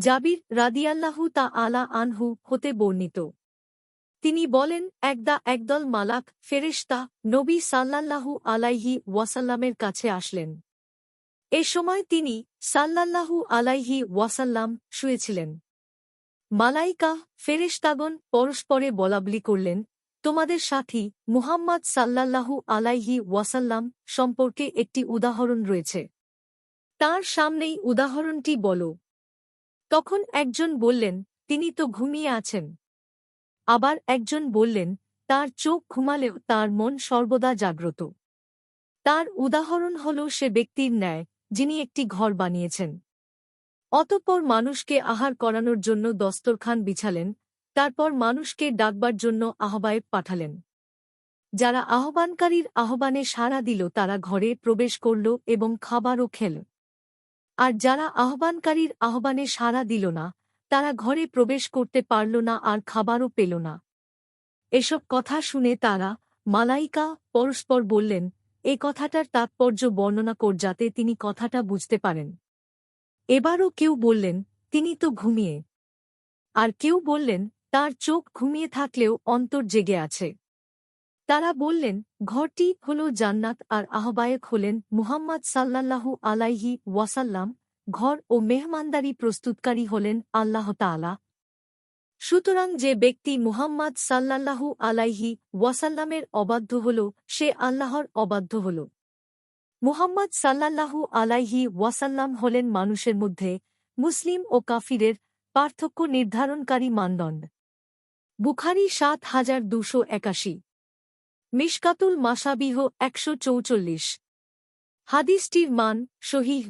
জাবির রাদিয়াল্লাহু তা আলা আনহু হতে বর্ণিত। তিনি বলেন, একদা একদল মালাক, ফেরেশতা, নবী সাল্লাল্লাহু আলাইহি ওয়াসাল্লামের কাছে আসলেন। এ সময় তিনি সাল্লাল্লাহু আলাইহি ওয়াসাল্লাম শুয়েছিলেন। মালাইকা, ফেরেশতাগণ পরস্পরে বলাবলি করলেন, তোমাদের সাথী মুহাম্মদ সাল্লাল্লাহু আলাইহি ওয়াসাল্লাম সম্পর্কে একটি উদাহরণ রয়েছে। তার সামনেই উদাহরণটি বলো। তখন একজন বললেন, তিনি তো ঘুমিয়ে আছেন। আবার একজন বললেন, তার চোখ ঘুমালেও তার মন সর্বদা জাগ্রত। তার উদাহরণ হল সে ব্যক্তির ন্যায়, যিনি একটি ঘর বানিয়েছেন। অতঃপর মানুষকে আহার করানোর জন্য দস্তরখান বিছালেন, তারপর মানুষকে ডাকবার জন্য আহ্বায়ক পাঠালেন। যারা আহ্বানকারীর আহ্বানে সাড়া দিল তারা ঘরে প্রবেশ করল এবং খাবারও খেল। আর যারা আহ্বানকারীর আহ্বানে সাড়া দিল না, তারা ঘরে প্রবেশ করতে পারল না আর খাবারও পেল না। এসব কথা শুনে তারা মালাইকা পরস্পর বললেন, এ কথাটার তাৎপর্য বর্ণনা কর যাতে তিনি কথাটা বুঝতে পারেন। এবারও কেউ বললেন, তিনি তো ঘুমিয়ে। আর কেউ বললেন, তার চোখ ঘুমিয়ে থাকলেও অন্তর জেগে আছে। তারা বললেন, ঘরটি হল জান্নাত আর আহ্বায়ক হলেন মুহাম্মদ সাল্লাল্লাহু আলাইহি ওয়াসাল্লাম। ঘর ও মেহমানদারি প্রস্তুতকারী হলেন আল্লাহ তাআলা। সুতরাং যে ব্যক্তি মুহাম্মদ সাল্লাল্লাহু আলাইহি ওয়াসাল্লামের অবাধ্য হল, সে আল্লাহর অবাধ্য হল। মুহাম্মদ সাল্লাল্লাহু আলাইহি ওয়াসাল্লাম হলেন মানুষের মধ্যে মুসলিম ও কাফিরের পার্থক্য নির্ধারণকারী মানদণ্ড। বুখারি সাত হাজার দুশো একাশি। মিশকাতুল মাসাবিহ একশো চৌচল্লিশ। হাদিসটির মান শহীদ